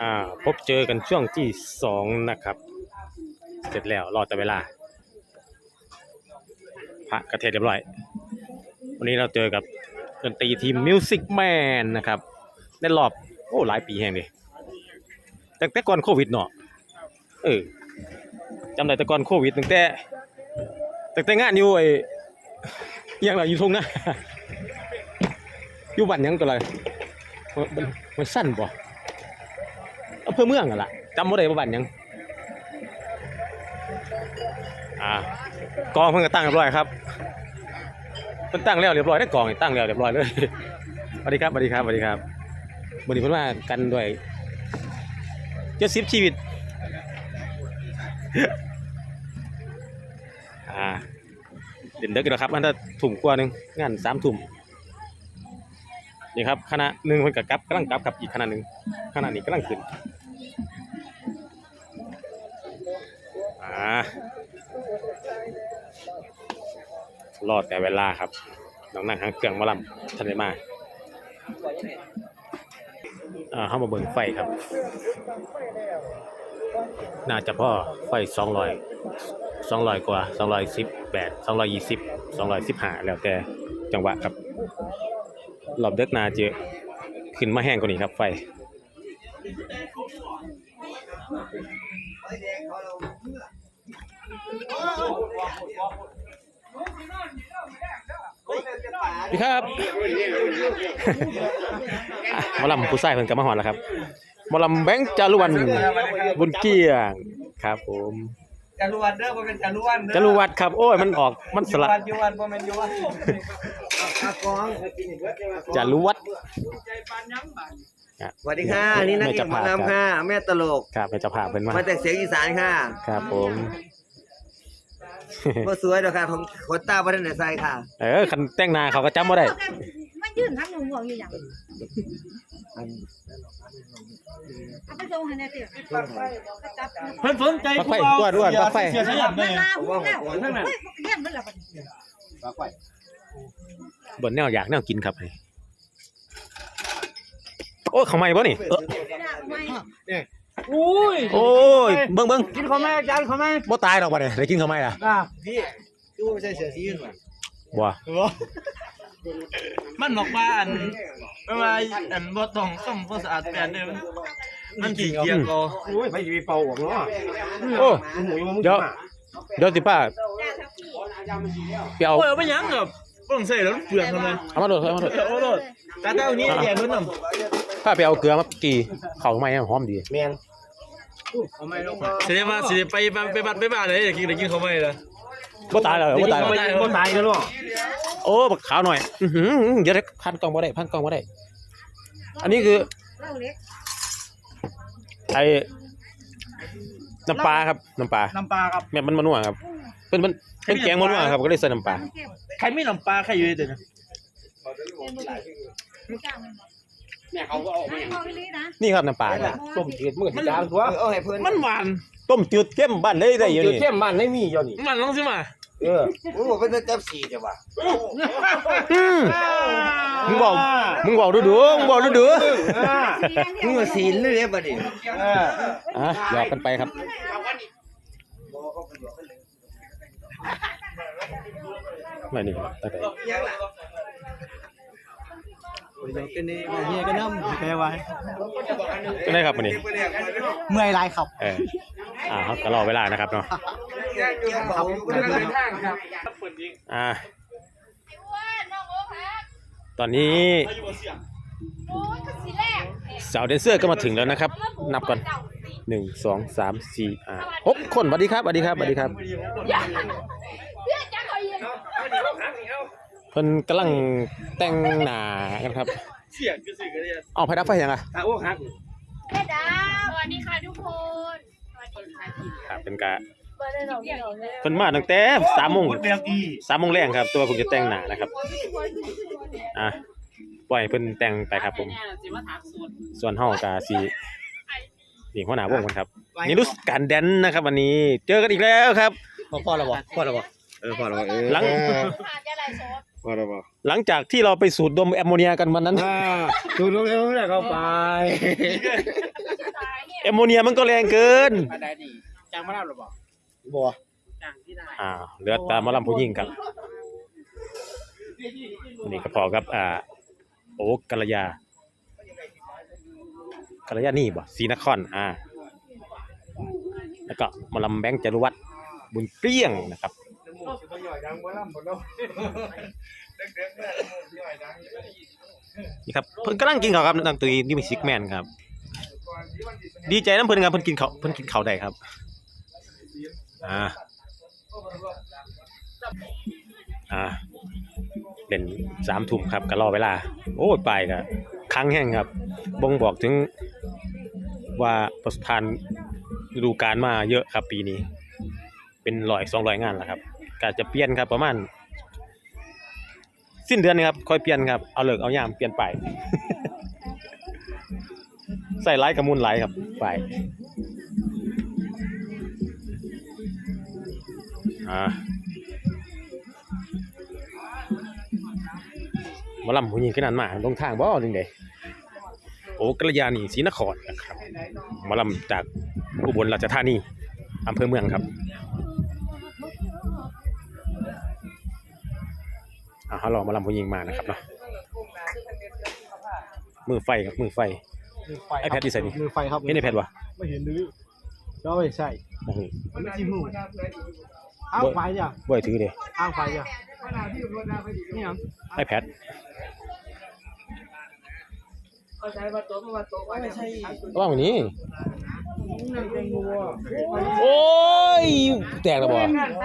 อ่าพบเจอกันช่วงที่สองนะครับ เสร็จแล้วรอแต่เวลา พระกระเทศเรียบร้อย วันนี้เราเจอกับดนตรีทีมมิวสิกแมนนะครับในรอบโอ้หลายปีแห่งดิแต่แต่ก่อนโควิดเนาะเออจำได้แต่ก่อนโควิดตั้งแต่ตั้งแต่งานอยู่ไอ้อิหยังไรอยู่ทงนะอยู่บ้านยังก็เลยมันมันสั้นบ่ ภอเมืองอะล่ะจำบ่ได้ว่าบ้านหยังอ่ากองเพิ่งก็ตั้งเรียบร้อยครับเพิ่นตั้งแล้วเรียบร้อยได้กองนี่ตั้งแล้วเรียบร้อยเลยสวัสดีครับสวัสดีครับสวัสดีครับวันนี้เพิ่นมากันด้วยเจ็ดสิบชีวิตอ่าเด่นเด็กอยู่แล้วครับมันจะถุ่มกว่าหนึงงานสามถุ่มนี่ครับคณะหนึ่งเพิ่นกับกลับกำลังกลับกับอีกคณะหนึ่งคณะนี้กำลังขึ้น อ่ารอดแต่เวลาครับน้องนั่งหางเครื่องมาลำทันได้มาอ่าเข้ามาเบิ่งไฟครับ น่าจะพ่อไฟสองร้อยสองร้อยกว่าสองร้อยสิบแปดสองร้อยยี่สิบสองร้อยสิบห้าแล้วแต่จังหวะครับรอบเด็กนาจะขึ้นมาแห้งกว่านี้ครับไฟ ดีครับอะหมอลำผู้ใส่เพิ่นกลับมาหอดแล้วครับหมอลำแบงค์จารุวันบุญเกียงครับ ผมจารุวันเด้อบ่เป็นจารุวันเด้อจารุวัดครับ โอ้ยมันออกมันสละจารุวันบ่แม่นอยู่วันอากองจารุวัดสวัสดีค่ะนี่นักเอกหมอลำค่ะแม่ตลกครับเป็นเจ้าภาพเพิ่นมามาจากเสียงอีสานค่ะครับผม บ่สวยดอกค่ะผมขนตาบ่ทันได้ใส่ค่ะ เออคันแต่งหน้าเขาก็จำบ่ได้มันยืนทั้งหนุ่มห่วงอยู่อย่างเอาไปส่งให้แน่เตี้ยก็จับเพิ่นสนใจปลั๊กไฟอ้วนอ้วนปลั๊กไฟเสียสยับมัได้นลาหัวแล้วเฮ้ยเลี้ยงมันละบัดนี้บนแนวอยากแนวกินครับนี่โอ้ยเขาไม่บ่นี่เออไม่ อุ้ยโอ้ยเบิ่งเบิ่งกินข้าวแม่อาจารย์ข้าวแม่บ่ตายดอกบ่เนี่ยได้กินเขาไม่ล่ะอะพี่คือบ่ใช่เสื้อสีอื่นว่ะบ่มันบอกว่าอันไม่ว่าอันบ่ต้องซ่อมบ่สะอาดแปลนเด้อมันขี้เกียจก็โอ้เดี๋ยวเดี๋ยวสิป้าไปเอาโอ้ยเอาไปหยังกับบ่ต้องใส่แล้วเปลืองทำไมเอามาโดดเอามาโดดเอาโลดตาเต้านี้แย่เพิ่นนำ ถ้าไปเอาเกลือมากี่เขาไม่หอมดีแม่นสิได้มาสิได้ไปบ้านไปบ้านไปบ้านเลยอยากกินได้กินข้าวแม่ล่ะบ่ตายเลยบ่ตายเลยบ่ตายกันหรอโอ้บักขาวหน่อยอือหือเดี๋ยวได้พันกล่องบ่ได้พันกล่องบ่ได้ อันนี้คือเล่าเล็กไอ้น้ำปลาครับน้ำปลาน้ำปลาครับแม่นมันมันนัวครับเป็นมันเป็นแกงมันนัวครับก็เลยใส่น้ำปลามันเข้มใครมีน้ำปลาใครอยู่เด้อเป็นบ่ ดีจ้างมันแม่เขาก็ออกมาอย่างนี้นะนี่ครับน้ำปลาเนี่ยต้มจืดมันจางตัวเอาให้เพิ่นมันหวานต้มจืดเข้มบ้านได้ได้อยู่นี่เข้มมันไม่มีอยู่นี่มันลองสิมาเออโอ้เป็นจับสีจ้ะว่ะอืมมึงบอกมึงบอกดูดูมึงบอกดูดูมึงว่าสีเลยเด้บัดนี้อะหยอกกันไปครับไม่นี่ครับตั้ งแต่เป็นนี่เฮียก็นำแปลว่าก็ได้ครับวันนี้เมื่อยหลายครับเอออ่าครับก็รอเวลานะครับเนาะครับอ่าตอนนี้สาวแดนเซอร์ก็มาถึงแล้วนะครับ นับก่อนหนึ่งสองสามสี่อ่าหกคนสวัสดีครับสวัสดีครับสวัสดีครับเพิ่นกำลังแต่งหน้ากันครับเสียงคือสิกันเนี่ยเอาไฟดับไฟยังอะตาอ้วกฮักแม่ดาสวัสดีค่ะทุกคนสวัสดีค่ะครับเป็นกะเบอร์ได้หรอเดี๋ยวเลยเพิ่นมาตั้งแต่สามโมงเรียกดีสามโมงแรงครับ ตัวผมจะแต่งหน้านะครับอะปล่อยให้เพิ่นแต่งไปครับผม ส่วนห้องกาสีนี่หัวหน้าวงมันครับนี่รู้การแดนนะครับ วันนี้ เจอกันอีกแล้วครับพ่อแล้วบ่พ่อแล้วบ่เออพ่อแล้วบ่เออหลัง ผ่านจะไรโซดพ่อแล้วบ่หลังจากที่เราไปสูดดมแอมโมเนียกันวันนั้น อ่าดูดูแล้วเข้าไปตายอมโมเนียมันก็แรงเกินอะไรนี่จ้างมาแล้วหรือเปล่าบ่จ้างที่ได้อ่าเหลือแตามาลำผู้หญิงครับวันนี้ก็พอครับ อ่า โอ้กัลยากัลยานี่บ่ศรีนครอ่า แล้วก็หมาลำแบงค์จรุวัฒน์บุญเปรี้ยงนะครับ นี่ครับเพิ่นกำลังกินข้าวครับนักดนตรีนิมิสิกแมนครับ ดีใจน้ำเพิ่นครับเพิ่นกินข้าวเพิ่นกินข้าวได้ครับอ่าอ่าเล่นสามทุ่มครับก็รอเวลา โอ้ยไปก็ครั้งแห้งครับบ่งบอกถึงว่าประสบการณ์ฤดูกาลมาเยอะครับปีนี้ เป็นร้อยสองร้อยงานแล้วครับ ก็จะเปลี่ยนครับประมาณสิ้นเดือนนี้ครับค่อยเปลี่ยนครับเอาเลิกเอายามเปลี่ยนไป ใส่ไลค์กับมูลไลค์ครับไปอ่ามาลำผู้หญิงขนาดมาลงทางบ่หนึ่งเด้โอ้กัลยาณีศรีนครนะครับมาลำจากอุบลราชธานีอำเภอเมืองครับ อ่าเขาลองมาลำผู้หญิงมานะครับเนาะมือไฟครับมือไฟไอ้แพทที่ใส่นี่ มือไฟครับเห็นไอแพดวะไม่เห็นดื้อก็ไม่ใช่โอ้โห มันไม่จิ้มหูอ้างไฟเนี่ยบ่อยถือเด้อ้างไฟเนี่ยนี่ยังไอแพดเขาใช้ว่าโต๊ะว่าโต๊ะไม่ใช่ระหว่างวันนี้ โอ้ย แตกแล้วบ่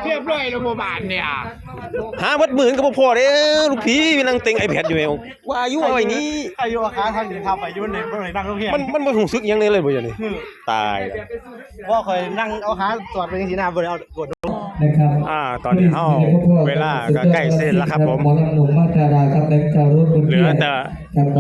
เรียบร้อยแล้วโมบานเนี่ยหาวัดหมื่นก็บ่พอเด้อลูกพี่มีนั่งเต็งไอแพดอยู่แม่งว่าอยู่เอาไว้นี้ใครโยอาคาทางเดินทางไปยุ่นเลยเมื่อไหร่นั่งรถเพียมันมันบ่รู้สึกหยังเลยเลยบ่อย่างนี้ตายแล้วว่าเคยนั่งเอาขาตรวจไปยังสีหน้าบริเอากด นะครับอ่าตอนนี้เฮาเวลาก็ใกล้เส้นแล้วครับผมหมอลำหนุ่มมาตราดาครับแบงค์จารุบุญเหลือแต่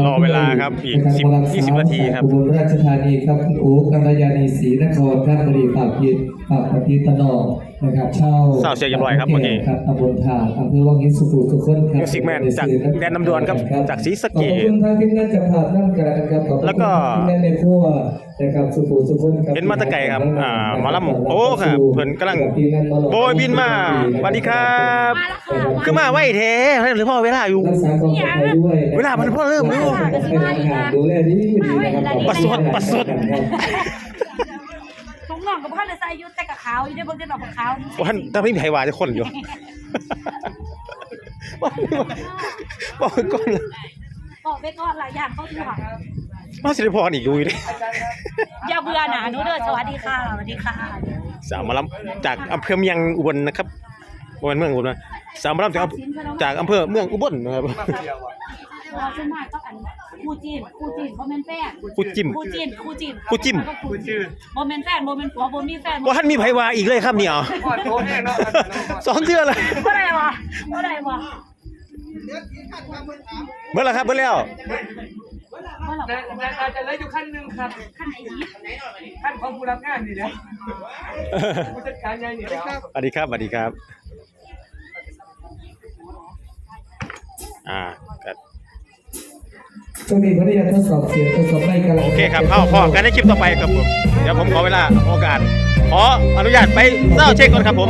รอเวลาครับอีก10 20นาทีครับอุบลราชธานีครับคุณอู๋กัลยาณีศรีนครครับบริฝากพิษฝากปฏิตนอง นะครับเช่าเศร้าเสียเรียบร้อยครับเมื่อกี้ครับตำบลท่าอำเภอวังหินสุขุทุกคนครับ Music Man จากแดนน้ำดวนครับจากศรีสะเกษขอบคุณทางทีมงานจักรภาพนั่งกันนะครับขอบคุณแล้วก็ทีมงานในครัวนะครับสุขุทุกคนครับเห็นมาแตะไกลครับอ่าหมอลำโอ้ครับเพิ่นกำลังโบยบินมาสวัสดีครับมาแล้วค่ะคือมาไว้แท้หรือพ่อเวลาอยู่รักษาความปลอดภัยด้วยเวลามันพอเริ่มเร็วดูแลดีดีนะครับประสดประสดถุงน่ องกับผ้าเลยใส่ยุดแต่กับขาวอยู่ได้เบิ่งได้ดอกกับขาวนี่วันแต่ไม่มีใครว่าจะคนอยู่ ว่าว่าก่อนบอกไปก่อนหลายอย่างเขาถ่วงมาสิริพรอีกอยู่ดิอย่าเบื่อหนาหนูเด้อสวัสดีค่ะสวัสดีค่ะสามมาลำจากอำเภอเมียงอุบลนะครับบ่แม่นเมืองอุบลนะสามมาลำจากอำจากอำเภอเมืองอุบลนะครับ เราจะมาต้องอันคู่จีนคู่จีนบ่แม่นแฟนคู่จิ้ม คู่จีนคู่จีนคู่จิ้ม คู่จีนบ่แม่นแฟนบ่แม่นผัวบ่มีแฟนว่าท่านมีไผว่าอีกเลยครับเนี่ยสองเทื่อเลยบ่ได้วะบ่ได้วะเมื่อไรครับเมื่อแล้ว บ่หรอกแต่อาจจะเหลืออยู่ขั้นหนึ่งครับ ขั้นไหนอีกขั้นของผู้รับงานนี่แหละผู้จัดการใหญ่นี่แหละ สวัสดีครับสวัสดีครับ อ่าก็ ช่วงนี้ผมได้ทดสอบเสียงทดสอบไม่กันโอเคครับเข้าพอกันในคลิปต่อไปครับผม เดี๋ยวผมขอเวลาโอกาส ขออนุญาตไปเศร้าเช็คก่อนครับผม